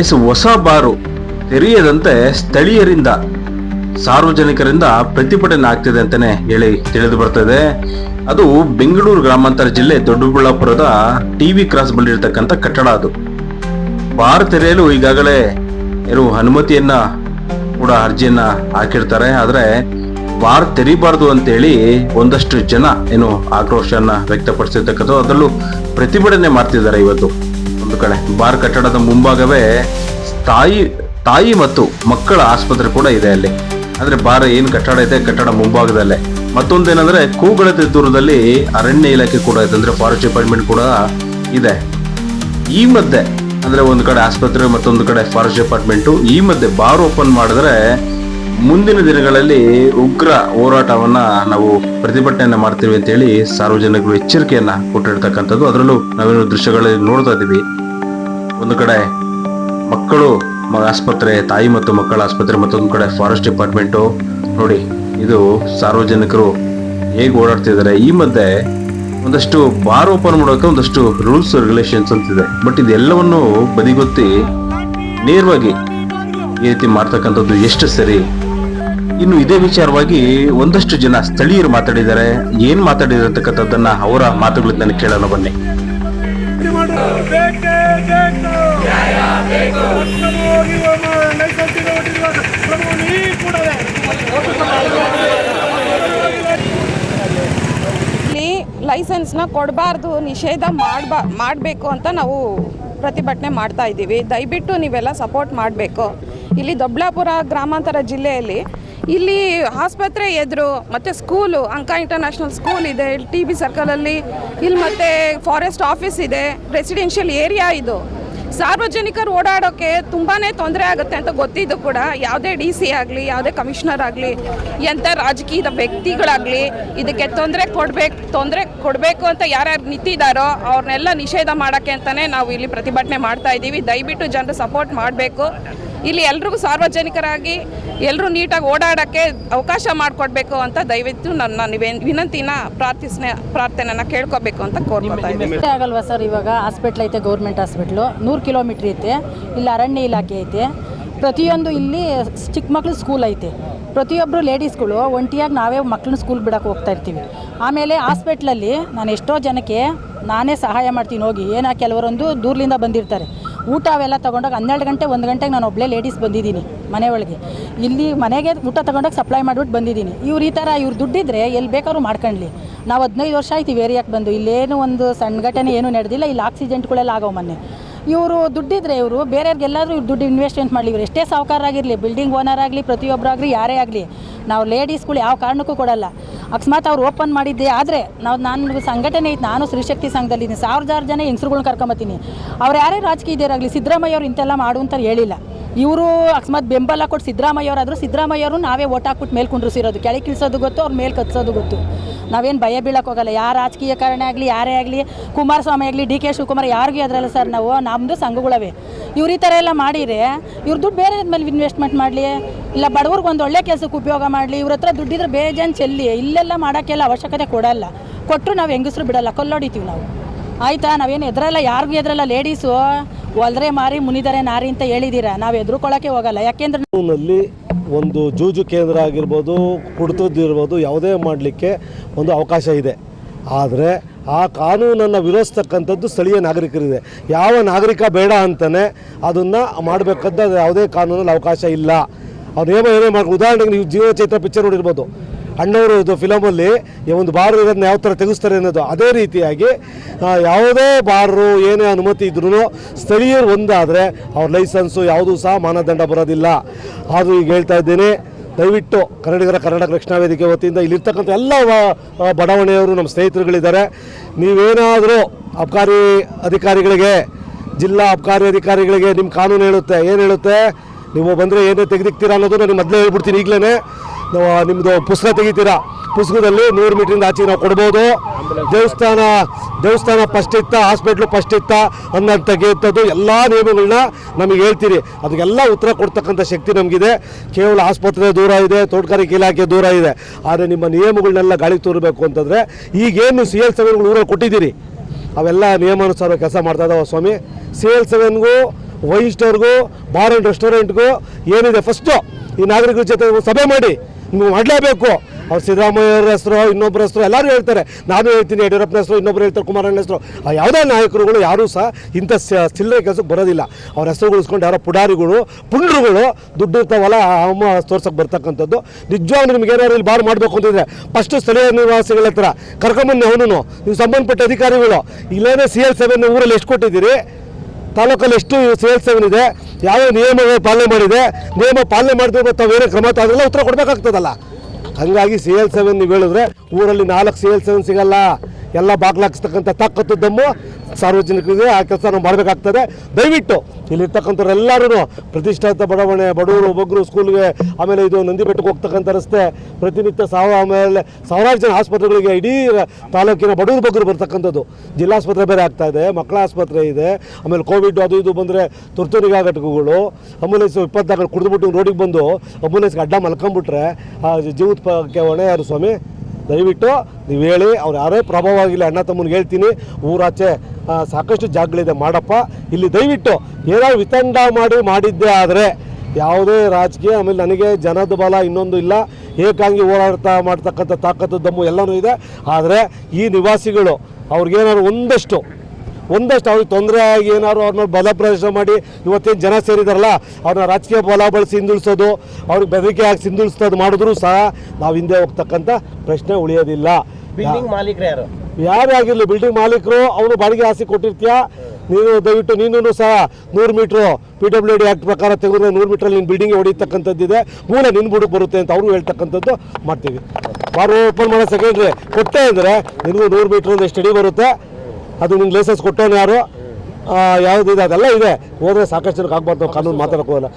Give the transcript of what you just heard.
S ಹೊಸ ಬಾರು ತೆರೆಯದಂತೆ ಸ್ಥಳೀಯರಿಂದ, ಸಾರ್ವಜನಿಕರಿಂದ ಪ್ರತಿಭಟನೆ ಆಗ್ತಿದೆ ಅಂತಾನೆ ಹೇಳಿ ತಿಳಿದು ಬರ್ತದೆ. ಅದು ಬೆಂಗಳೂರು ಗ್ರಾಮಾಂತರ ಜಿಲ್ಲೆ ದೊಡ್ಡಬಳ್ಳಾಪುರದ ಟಿ ವಿ ಕ್ರಾಸ್ ಬಳಿ ಇರತಕ್ಕಂಥ ಕಟ್ಟಡ ಅದು. ಬಾರ್ ತೆರೆಯಲು ಈಗಾಗಲೇ ಏನು ಅನುಮತಿಯನ್ನ ಕೂಡ ಅರ್ಜಿಯನ್ನ ಹಾಕಿರ್ತಾರೆ. ಆದರೆ ಬಾರ್ ತೆರಿಬಾರ್ದು ಅಂತೇಳಿ ಒಂದಷ್ಟು ಜನ ಏನು ಆಕ್ರೋಶವನ್ನ ವ್ಯಕ್ತಪಡಿಸಿರ್ತಕ್ಕಂಥ ಅದರಲ್ಲೂ ಪ್ರತಿಭಟನೆ ಮಾಡ್ತಿದ್ದಾರೆ ಇವತ್ತು. ಒಂದು ಕಡೆ ಬಾರ್ ಕಟ್ಟಡದ ಮುಂಭಾಗವೇ ತಾಯಿ ತಾಯಿ ಮತ್ತು ಮಕ್ಕಳ ಆಸ್ಪತ್ರೆ ಕೂಡ ಇದೆ ಅಲ್ಲಿ. ಅಂದ್ರೆ ಬಾರ್ ಏನ್ ಕಟ್ಟಡ ಇದೆ, ಕಟ್ಟಡ ಮುಂಭಾಗದಲ್ಲೇ. ಮತ್ತೊಂದೇನಂದ್ರೆ ಕೂಗಳತೆ ದೂರದಲ್ಲಿ ಅರಣ್ಯ ಇಲಾಖೆ ಕೂಡ ಇದೆ, ಅಂದ್ರೆ ಫಾರೆಸ್ಟ್ ಡಿಪಾರ್ಟ್ಮೆಂಟ್ ಕೂಡ ಇದೆ. ಈ ಮಧ್ಯೆ, ಅಂದ್ರೆ ಒಂದು ಕಡೆ ಆಸ್ಪತ್ರೆ ಮತ್ತೊಂದು ಕಡೆ ಫಾರೆಸ್ಟ್ ಡಿಪಾರ್ಟ್ಮೆಂಟ್ ಈ ಮಧ್ಯೆ ಬಾರ್ ಓಪನ್ ಮಾಡಿದ್ರೆ ಮುಂದಿನ ದಿನಗಳಲ್ಲಿ ಉಗ್ರ ಹೋರಾಟವನ್ನ ನಾವು ಪ್ರತಿಭಟನೆಯನ್ನ ಮಾಡ್ತೀವಿ ಅಂತ ಹೇಳಿ ಸಾರ್ವಜನಿಕರು ಎಚ್ಚರಿಕೆಯನ್ನ ಕೊಟ್ಟಿರ್ತಕ್ಕಂಥದ್ದು. ಅದರಲ್ಲೂ ನಾವೇನು ದೃಶ್ಯಗಳಲ್ಲಿ ನೋಡ್ತಾ ಇದೀವಿ ಒಂದು ಕಡೆ ಮಕ್ಕಳು ಆಸ್ಪತ್ರೆ, ತಾಯಿ ಮತ್ತು ಮಕ್ಕಳ ಆಸ್ಪತ್ರೆ ಮತ್ತೊಂದು ಕಡೆ ಫಾರೆಸ್ಟ್ ಡಿಪಾರ್ಟ್ಮೆಂಟು ನೋಡಿ, ಇದು ಸಾರ್ವಜನಿಕರು ಹೇಗೆ ಓಡಾಡ್ತಿದ್ದಾರೆ ಈ ಮಧ್ಯೆ ಒಂದಷ್ಟು ಬಾರ್ ಓಪನ್ ಮಾಡೋಕೆ ಒಂದಷ್ಟು ರೂಲ್ಸ್ ರೆಗ್ಯುಲೇಷನ್ಸ್ ಅಂತಿದೆ ಬಟ್ ಇದೆಲ್ಲವನ್ನು ಬದಿಗೊತ್ತಿ ನೇರವಾಗಿ ಈ ರೀತಿ ಮಾಡ್ತಕ್ಕಂಥದ್ದು ಎಷ್ಟು ಸರಿ? ಇನ್ನು ಇದೇ ವಿಚಾರವಾಗಿ ಒಂದಷ್ಟು ಜನ ಸ್ಥಳೀಯರು ಮಾತಾಡಿದ್ದಾರೆ. ಏನ್ ಮಾತಾಡಿರತಕ್ಕಂಥದ್ದನ್ನ ಅವರ ಮಾತುಗಳಿಂದ ಕೇಳೋಣ ಬನ್ನಿ. ಬೇಕೇ ಲೈಸೆನ್ಸ್ನ ಕೊಡಬಾರ್ದು, ನಿಷೇಧ ಮಾಡಬಾ, ಮಾಡಬೇಕು ಅಂತ ನಾವು ಪ್ರತಿಭಟನೆ ಮಾಡ್ತಾ ಇದ್ದೀವಿ. ದಯವಿಟ್ಟು ನೀವೆಲ್ಲ ಸಪೋರ್ಟ್ ಮಾಡಬೇಕು. ಇಲ್ಲಿ ದೊಡ್ಡಬಳ್ಳಾಪುರ ಗ್ರಾಮಾಂತರ ಜಿಲ್ಲೆಯಲ್ಲಿ ಇಲ್ಲಿ ಆಸ್ಪತ್ರೆ ಎದುರು ಮತ್ತು ಸ್ಕೂಲು, ಅಂಕ ಇಂಟರ್ನ್ಯಾಷನಲ್ ಸ್ಕೂಲ್ ಇದೆ. ಇಲ್ಲಿ ಟಿ ಬಿ ಸರ್ಕಲಲ್ಲಿ ಇಲ್ಲಿ ಮತ್ತೆ ಫಾರೆಸ್ಟ್ ಆಫೀಸ್ ಇದೆ ರೆಸಿಡೆನ್ಷಿಯಲ್ ಏರಿಯಾ ಇದು. ಸಾರ್ವಜನಿಕರು ಓಡಾಡೋಕ್ಕೆ ತುಂಬಾ ತೊಂದರೆ ಆಗುತ್ತೆ ಅಂತ ಗೊತ್ತಿದ್ದು ಕೂಡ ಯಾವುದೇ ಡಿ ಸಿ ಆಗಲಿ, ಯಾವುದೇ ಕಮಿಷನರ್ ಆಗಲಿ, ಎಂಥ ರಾಜಕೀಯದ ವ್ಯಕ್ತಿಗಳಾಗಲಿ ಇದಕ್ಕೆ ತೊಂದರೆ ಕೊಡಬೇಕು ತೊಂದರೆ ಕೊಡಬೇಕು ಅಂತ ಯಾರ್ಯಾರು ನಿಂತಿದ್ದಾರೋ ಅವ್ರನ್ನೆಲ್ಲ ನಿಷೇಧ ಮಾಡೋಕ್ಕೆ ಅಂತಲೇ ನಾವು ಇಲ್ಲಿ ಪ್ರತಿಭಟನೆ ಮಾಡ್ತಾ ಇದ್ದೀವಿ. ದಯವಿಟ್ಟು ಜನರು ಸಪೋರ್ಟ್ ಮಾಡಬೇಕು. ಇಲ್ಲಿ ಎಲ್ರಿಗೂ ಸಾರ್ವಜನಿಕರಾಗಿ ಎಲ್ಲರೂ ನೀಟಾಗಿ ಓಡಾಡೋಕ್ಕೆ ಅವಕಾಶ ಮಾಡಿಕೊಡ್ಬೇಕು ಅಂತ ದಯವಿಟ್ಟು ನನ್ನ ವಿನಂತಿನ ಪ್ರಾರ್ಥಿಸ್ನೆ ಪ್ರಾರ್ಥನೆನ ಕೇಳ್ಕೊಬೇಕು ಅಂತ ಕೋರ್ಕೊತಾ ಇದ್ದೀನಿ. ಅಷ್ಟೇ ಆಗಲ್ವಾ ಸರ್ ಇವಾಗ ಹಾಸ್ಪಿಟ್ಲ್ ಐತೆ ಗೌರ್ಮೆಂಟ್ ಹಾಸ್ಪಿಟ್ಲು ನೂರು ಕಿಲೋಮೀಟ್ರ್ ಐತೆ ಇಲ್ಲಿ ಅರಣ್ಯ ಇಲಾಖೆ ಐತೆ. ಪ್ರತಿಯೊಂದು ಇಲ್ಲಿ ಚಿಕ್ಕ ಮಕ್ಳು ಸ್ಕೂಲ್ ಐತೆ. ಪ್ರತಿಯೊಬ್ಬರು ಲೇಡೀಸ್ಗಳು ಒಂಟಿಯಾಗಿ ನಾವೇ ಮಕ್ಳನ್ನ ಸ್ಕೂಲ್ ಬಿಡೋಕೆ ಹೋಗ್ತಾ ಇರ್ತೀವಿ. ಆಮೇಲೆ ಹಾಸ್ಪಿಟ್ಲಲ್ಲಿ ನಾನು ಎಷ್ಟೋ ಜನಕ್ಕೆ ನಾನೇ ಸಹಾಯ ಮಾಡ್ತೀನಿ ಹೋಗಿ. ಏನೋ ಕೆಲವರೊಂದು ದೂರದಿಂದ ಬಂದಿರ್ತಾರೆ. ಊಟ ಅವೆಲ್ಲ ತೊಗೊಂಡಾಗ ಹನ್ನೆರಡು ಗಂಟೆ, ಒಂದು ಗಂಟೆಗೆ ನಾನು ಒಬ್ಬಳೇ ಲೇಡೀಸ್ ಬಂದಿದ್ದೀನಿ ಮನೆ ಒಳಗೆ. ಇಲ್ಲಿ ಮನೆಗೆ ಊಟ ತೊಗೊಂಡಾಗ ಸಪ್ಲೈ ಮಾಡಿಬಿಟ್ಟು ಬಂದಿದ್ದೀನಿ. ಇವ್ರು ಈ ಥರ ಇವ್ರು ದುಡ್ಡಿದ್ರೆ ಎಲ್ಲಿ ಬೇಕಾದ್ರೂ ಮಾಡ್ಕೊಳ್ಳಿ ನಾವು ಹದಿನೈದು ವರ್ಷ ಆಯ್ತು ಏರಿಯಾಕ್ಕೆ ಬಂದು. ಇಲ್ಲೇನು ಒಂದು ಸಣ್ಣ ಘಟನೆ ಏನೂ ನಡೆದಿಲ್ಲ. ಇಲ್ಲಿ ಆಕ್ಸಿಡೆಂಟ್ಗಳೆಲ್ಲ ಆಗೋ ಮೊನ್ನೆ. ಇವರು ದುಡ್ಡಿದ್ರೆ ಇವರು, ಬೇರೆಯವ್ರಿಗೆಲ್ಲಾದರೂ ಇವ್ರು ದುಡ್ಡು ಇನ್ವೆಸ್ಟ್ಮೆಂಟ್ ಮಾಡಲಿ, ಇವ್ರು ಎಷ್ಟೇ ಸಾಹುಕಾರಾಗಿರಲಿ ಬಿಲ್ಡಿಂಗ್ ಓನರ್ ಆಗಲಿ ಪ್ರತಿಯೊಬ್ಬರಾಗಲಿ ಯಾರೇ ಆಗಲಿ, ನಾವು ಲೇಡೀಸ್ಗಳು ಯಾವ ಕಾರಣಕ್ಕೂ ಕೊಡಲ್ಲ. ಅಕಸ್ಮಾತ್ ಅವ್ರು ಓಪನ್ ಮಾಡಿದ್ದೆ ಆದರೆ, ನಾವು ನಾನು ಸಂಘಟನೆ ಐತೆ, ನಾನು ಸ್ತ್ರೀಶಕ್ತಿ ಸಂಘದಲ್ಲಿದ್ದೀನಿ ಸಾವಿರಾರು ಜನ ಹೆಂಗಸ್ರುಗಳ್ನ ಕರ್ಕೊಂಬತ್ತೀನಿ. ಅವ್ರು ಯಾರೇ ರಾಜಕೀಯದವರಾಗಲಿ ಸಿದ್ದರಾಮಯ್ಯ ಅವ್ರು ಇಂತೆಲ್ಲ ಮಾಡು ಅಂತ ಹೇಳಿಲ್ಲ. ಇವರು ಅಕಸ್ಮಾತ್ ಬೆಂಬಲ ಕೊಟ್ಟು ಸಿದ್ದರಾಮಯ್ಯ ಅವರಾದರೂ ಸಿದ್ದರಾಮಯ್ಯವರು ನಾವೇ ಓಟ್ ಹಾಕ್ಬಿಟ್ಟು ಮೇಲೆ ಕುಂಡ್ರಿಸಿರೋದು. ಕೆಳಗೆ ಇಳಿಸೋದು ಗೊತ್ತು, ಅವ್ರು ಮೇಲೆ ಕತ್ಸೋದು ಗೊತ್ತು. ನಾವೇನು ಭಯ ಬೀಳಕ್ಕೆ ಹೋಗಲ್ಲ. ಯಾರ ರಾಜಕೀಯ ಕಾರಣ ಆಗಲಿ, ಯಾರೇ ಆಗಲಿ, ಕುಮಾರಸ್ವಾಮಿ ಆಗಲಿ, ಡಿ ಕೆ ಶಿವಕುಮಾರ್ ಯಾರಿಗೂ ಅದರಲ್ಲ ಸರ್ ನಾವು. ನಮ್ಮದು ಸಂಘಗಳವೆ ಇವ್ರು ಈ ಥರ ಎಲ್ಲ ಮಾಡಿದರೆ ಇವ್ರ ದುಡ್ಡು ಬೇರೆ ಮೇಲೆ ಇನ್ವೆಸ್ಟ್ಮೆಂಟ್ ಮಾಡಲಿ, ಇಲ್ಲ ಬಡವ್ರಿಗೆ ಒಂದು ಒಳ್ಳೆ ಕೆಲಸಕ್ಕೆ ಉಪಯೋಗ ಮಾಡಲಿ, ಇವ್ರ ಹತ್ರ ದುಡ್ಡಿದ್ರೆ ಬೇಜಾನ್ ಚೆಲ್ಲಿ, ಇಲ್ಲೆಲ್ಲ ಮಾಡೋಕ್ಕೆಲ್ಲ ಅವಶ್ಯಕತೆ ಕೊಡಲ್ಲ. ಕೊಟ್ಟರು ನಾವು ಹೆಂಗಸ್ರು ಬಿಡಲ್ಲ, ಕೊಲ್ಲೊಡಿತೀವಿ ನಾವು. ಆಯಿತಾ? ನಾವೇನು ಎದ್ರಲ್ಲ, ಯಾರಿಗೂ ಎದ್ರಲ್ಲ ಲೇಡೀಸು ಒಲ್ದ್ರೆ ಮಾರಿ, ಮುನಿದರೆ ನಾರಿ ಅಂತ ಹೇಳಿದ್ದೀರಾ ನಾವು ಎದುರುಕೊಳ್ಳಕ್ಕೆ ಹೋಗಲ್ಲ. ಯಾಕೆಂದ್ರೆ ಒಂದು ಜೂಜು ಕೇಂದ್ರ ಆಗಿರ್ಬೋದು ಕುಡಿತದ್ದಿರ್ಬೋದು ಯಾವುದೇ ಮಾಡಲಿಕ್ಕೆ ಒಂದು ಅವಕಾಶ ಇದೆ. ಆದರೆ ಆ ಕಾನೂನನ್ನು ವಿರೋಧಿಸ್ತಕ್ಕಂಥದ್ದು ಸ್ಥಳೀಯ ನಾಗರಿಕರಿದೆ. ಯಾವ ನಾಗರಿಕ ಬೇಡ ಅಂತಲೇ ಅದನ್ನು ಮಾಡಬೇಕಾದ ಯಾವುದೇ ಕಾನೂನಲ್ಲಿ ಅವಕಾಶ ಇಲ್ಲ. ನೇಮ ಏನೇ ಮಾಡಿ ಉದಾಹರಣೆಗೆ ನೀವು ಜೀವ ಚೈತ್ರ ಪಿಕ್ಚರ್ ನೋಡಿರ್ಬೋದು. ಅಣ್ಣವರು ಇದು ಫಿಲಮಲ್ಲಿ ಈ ಒಂದು ಬಾರ್ ಇರೋದನ್ನ ಯಾವ ಥರ ತೆಗೆಸ್ತಾರೆ ಅನ್ನೋದು ಅದೇ ರೀತಿಯಾಗಿ ಯಾವುದೇ ಬಾರು ಏನೇ ಅನುಮತಿ ಇದ್ರೂ ಸ್ಥಳೀಯರು ಒಂದಾದರೆ ಅವ್ರ ಲೈಸೆನ್ಸು ಯಾವುದೂ ಸಹ ಮಾನದಂಡ ಬರೋದಿಲ್ಲ. ಅದು ಈಗ ಹೇಳ್ತಾ ಇದ್ದೇನೆ, ದಯವಿಟ್ಟು ಕನ್ನಡಿಗರ ಕರ್ನಾಟಕ ರಕ್ಷಣಾ ವೇದಿಕೆ ವತಿಯಿಂದ ಇಲ್ಲಿರ್ತಕ್ಕಂಥ ಎಲ್ಲ ಬಡಾವಣೆಯವರು, ನಮ್ಮ ಸ್ನೇಹಿತರುಗಳಿದ್ದಾರೆ. ನೀವೇನಾದರೂ ಅಬ್ಕಾರಿ ಅಧಿಕಾರಿಗಳಿಗೆ, ಜಿಲ್ಲಾ ಅಬ್ಕಾರಿ ಅಧಿಕಾರಿಗಳಿಗೆ ನಿಮ್ಮ ಕಾನೂನು ಹೇಳುತ್ತೆ, ಏನು ಹೇಳುತ್ತೆ? ನೀವು ಬಂದರೆ ಏನೇ ತೆಗೆದಿಕ್ತೀರಾ ಅನ್ನೋದು ನಾನು ಮೊದಲೇ ಹೇಳ್ಬಿಡ್ತೀನಿ ಈಗಲೇ ನಿಮ್ಮದು ಪುಸ್ತಕ ತೆಗಿತೀರಾ? ಪುಸ್ತಕದಲ್ಲಿ ನೂರು ಮೀಟ್ರಿಂದ ಆಚೆ ನಾವು ಕೊಡ್ಬೋದು. ದೇವಸ್ಥಾನ ದೇವಸ್ಥಾನ ಫಸ್ಟ್ ಇತ್ತ ಹಾಸ್ಪಿಟ್ಲು ಫಸ್ಟ್ ಇತ್ತ ಅನ್ನೋದು ತೆಗೆಯುತ್ತದ್ದು ಎಲ್ಲ ನಿಯಮಗಳನ್ನ ನಮಗೆ ಹೇಳ್ತೀರಿ. ಅದಕ್ಕೆಲ್ಲ ಉತ್ತರ ಕೊಡ್ತಕ್ಕಂಥ ಶಕ್ತಿ ನಮಗಿದೆ. ಕೇವಲ ಆಸ್ಪತ್ರೆ ದೂರ ಇದೆ, ತೋಟಗಾರಿಕೆ ಇಲಾಖೆ ದೂರ ಇದೆ. ಆದರೆ ನಿಮ್ಮ ನಿಯಮಗಳನ್ನೆಲ್ಲ ಗಾಳಿ ತೋರಬೇಕು ಅಂತಂದರೆ ಈಗೇನು ಸಿ ಎಲ್ ಸೆವೆನ್ಗಳು ಊರಲ್ಲಿ ಕೊಟ್ಟಿದ್ದೀರಿ? ಅವೆಲ್ಲ ನಿಯಮಾನುಸಾರ ಕೆಲಸ ಮಾಡ್ತಾ ಇದ್ದಾವೆ ಸ್ವಾಮಿ. ಸಿ ಎಲ್ ಸೆವೆನ್ಗೂ ವೈನ್ ಸ್ಟೋರ್ಗೂ ಬಾರ್ ಆ್ಯಂಡ್ ರೆಸ್ಟೋರೆಂಟ್ಗೂ ಏನಿದೆ ಫಸ್ಟು ಈ ನಾಗರಿಕರ ಜೊತೆ ಸಭೆ ಮಾಡಿ. ಮಾಡಲೇಬೇಕು. ಅವ್ರು ಸಿದ್ದರಾಮಯ್ಯವ್ರ ಹೆಸರು ಇನ್ನೊಬ್ಬರ ಹೆಸರು ಎಲ್ಲರೂ ಹೇಳ್ತಾರೆ. ನಾನು ಹೇಳ್ತೀನಿ, ಯಡಿಯೂರಪ್ಪನ ಹೆಸರು ಇನ್ನೊಬ್ಬರು ಹೇಳ್ತಾರೆ ಕುಮಾರಣ್ಣ ಹೆಸರು. ಯಾವುದೇ ನಾಯಕರುಗಳು ಯಾರೂ ಸಹ ಇಂಥ ಚಿಲ್ಲರೆ ಕೆಲಸಕ್ಕೆ ಬರೋದಿಲ್ಲ. ಅವ್ರ ಹೆಸರು ಉಳಿಸ್ಕೊಂಡು ಯಾರೋ ಪುಡಾರಿಗಳು, ಪುಂಡ್ರುಗಳು ದುಡ್ಡು ಇರ್ತಾವಲ್ಲ ಅಮ್ಮ ತೋರ್ಸಕ್ಕೆ ಬರ್ತಕ್ಕಂಥದ್ದು. ನಿಜವಾಗ್ಲೂ ನಿಮ್ಗೆ ಏನಾದ್ರು ಇಲ್ಲಿ ಬಾರ್ ಮಾಡಬೇಕು ಅಂತಿದ್ರೆ ಫಸ್ಟು ಸ್ಥಳೀಯ ನಿವಾಸಿಗಳ ಹತ್ರ ಕರ್ಕೊಂಬನ್ನಿ ಅವನು ನೀವು ಸಂಬಂಧಪಟ್ಟ ಅಧಿಕಾರಿಗಳು. ಇಲ್ಲೇನೇ ಸಿ ಎಲ್ ಸೆವೆನ್ ಊರಲ್ಲಿ ಎಷ್ಟು ಕೊಟ್ಟಿದ್ದೀರಿ? ತಾಲೂಕಲ್ಲಿ ಎಷ್ಟು ಸೇಲ್ಸ್ ಏನಿದೆ ಇದೆ ಯಾವ್ಯಾವ ನಿಯಮಗಳು ಪಾಲನೆ ಮಾಡಿದೆ, ನಿಯಮ ಪಾಲನೆ ಮಾಡಿದ್ರೆ ತಾವೇನೇ ಕ್ರಮ ಅದೆಲ್ಲ ಉತ್ತರ ಕೊಡಬೇಕಾಗ್ತದಲ್ಲ. ಹಂಗಾಗಿ ಸಿ ಎಲ್ ಸೆವೆನ್ ನೀವು ಹೇಳಿದ್ರೆ ಊರಲ್ಲಿ ನಾಲ್ಕು ಸಿ ಎಲ್ ಸೆವೆನ್ ಸಿಗಲ್ಲ. ಎಲ್ಲ ಬಾಗ್ಲಾಕ್ಸ್ತಕ್ಕಂಥ ತಾಕತ್ತು, ದಮ್ಮು ಸಾರ್ವಜನಿಕರಿಗೆ ಆ ಕೆಲಸ ನಾವು ಮಾಡಬೇಕಾಗ್ತದೆ. ದಯವಿಟ್ಟು ಇಲ್ಲಿರ್ತಕ್ಕಂಥವ್ರೆಲ್ಲರೂ ಪ್ರತಿಷ್ಠಾತ ಬಡಾವಣೆ, ಬಡವರು ಒಬ್ಬೊಬ್ಬರು ಸ್ಕೂಲ್ಗೆ ಆಮೇಲೆ ಇದು ನಂದಿ ಬೆಟ್ಟಕ್ಕೆ ಹೋಗ್ತಕ್ಕಂಥ ರಸ್ತೆ, ಪ್ರತಿನಿತ್ಯ ಸಾವಿರ ಆಮೇಲೆ ಸಾವಿರಾರು ಜನ ಆಸ್ಪತ್ರೆಗಳಿಗೆ ಇಡೀ ತಾಲೂಕಿನ ಬಡವರು ಬಗ್ಗರು ಬರ್ತಕ್ಕಂಥದ್ದು. ಜಿಲ್ಲಾಸ್ಪತ್ರೆ ಬೇರೆ ಆಗ್ತಾ ಇದೆ, ಮಕ್ಕಳ ಆಸ್ಪತ್ರೆ ಇದೆ, ಆಮೇಲೆ ಕೋವಿಡ್ ಅದು ಇದು ಬಂದರೆ ತುರ್ತು ನಿಗಾ ಘಟಕಗಳು ಆಂಬುಲೆನ್ಸ್ ಇಪ್ಪತ್ತಾಗ ಕುಡಿದ್ಬಿಟ್ಟು ರೋಡಿಗೆ ಬಂದು ಅಂಬುಲೆನ್ಸ್ಗೆ ಅಡ್ಡ ಮಲ್ಕೊಂಬಿಟ್ರೆ, ಆ ಜೀವದ ಒಣೆಯಾರು ಸ್ವಾಮಿ? ದಯವಿಟ್ಟು ನೀವು ಹೇಳಿ, ಅವ್ರು ಯಾರೇ ಪ್ರಭಾವ ಆಗಿಲ್ಲ ಅಣ್ಣ ತಮ್ಮನಿಗೆ ಹೇಳ್ತೀನಿ, ಊರಾಚೆ ಸಾಕಷ್ಟು ಜಾಗಗಳಿದೆ, ಮಾಡಪ್ಪ. ಇಲ್ಲಿ ದಯವಿಟ್ಟು ಏನಾದ್ರು ವಿತಂಡ ಮಾಡಿ ಮಾಡಿದ್ದೆ ಆದರೆ ಯಾವುದೇ ರಾಜಕೀಯ, ಆಮೇಲೆ ನನಗೆ ಜನದ ಬಲ ಇನ್ನೊಂದು ಇಲ್ಲ. ಏಕಾಂಗಿ ಹೋರಾಡ್ತಾ ಮಾಡ್ತಕ್ಕಂಥ ತಾಕತ್ತು, ದಮ್ಮು ಎಲ್ಲನೂ ಇದೆ. ಆದರೆ ಈ ನಿವಾಸಿಗಳು ಅವ್ರಿಗೇನಾದ್ರು ಒಂದಷ್ಟು ಒಂದಷ್ಟು ಅವ್ರಿಗೆ ತೊಂದರೆ ಆಗಿ ಏನಾದ್ರು ಅವ್ರನ್ನ ಬಲ ಪ್ರದರ್ಶನ ಮಾಡಿ ಇವತ್ತೇನು ಜನ ಸೇರಿದಾರಲ್ಲ ಅವ್ರನ್ನ ರಾಜಕೀಯ ಬಲ ಬಳಸಿ ಹಿಂದುಳಿಸೋದು ಅವ್ರಿಗೆ ಬೆದರಿಕೆ ಹಾಕಿ ಹಿಂದುಳಿಸೋದು ಮಾಡಿದ್ರು ಸಹ ನಾವು ಹಿಂದೆ ಹೋಗ್ತಕ್ಕಂಥ ಪ್ರಶ್ನೆ ಉಳಿಯೋದಿಲ್ಲ. ಬಿಲ್ಡಿಂಗ್ ಮಾಲೀಕರು ಯಾರು? ಯಾರೇ ಆಗಿರಲಿ ಬಿಲ್ಡಿಂಗ್ ಮಾಲೀಕರು ಅವನು ಬಾಡಿಗೆ ಆಸೆ ಕೊಟ್ಟಿರ್ತೀಯ? ನೀನು ದಯವಿಟ್ಟು ನೀನು ಸಹ ನೂರು metre P W D act ಪ್ರಕಾರ ತೆಗೆದ್ರೆ ನೂರು ಮೀಟ್ರಲ್ಲಿ ನೀನು ಬಿಲ್ಡಿಂಗ್ ಹೊಡಿತಕ್ಕಂಥದ್ದಿದೆ. ಮೂಲ ನಿನ್ನ ಬುಡಕ್ಕೆ ಬರುತ್ತೆ ಅಂತ ಅವರು ಹೇಳ್ತಕ್ಕಂಥದ್ದು ಮಾಡ್ತೀವಿ. ಬಾರು ಓಪನ್ ಮಾಡೋ ಸೆಕೆಂಡ್ರಿ ಕೊಟ್ಟೆ ಅಂದರೆ ನಿನಗೂ ನೂರು ಮೀಟ್ರ್ ಸ್ಟಡಿ ಬರುತ್ತೆ. ಅದು ನಿಂಗೆ ಲೈಸೆನ್ಸ್ ಕೊಟ್ಟವನು ಯಾರು? ಯಾವುದಿದೆ ಅದೆಲ್ಲ ಇದೆ. ಹೋದರೆ ಸಾಕಷ್ಟು ಜನಕ್ಕೆ ಆಗ್ಬಾರ್ದು. ಕಾನೂನು ಮಾತಾಡಕ್ಕೆ ಹೋಗಲ್ಲ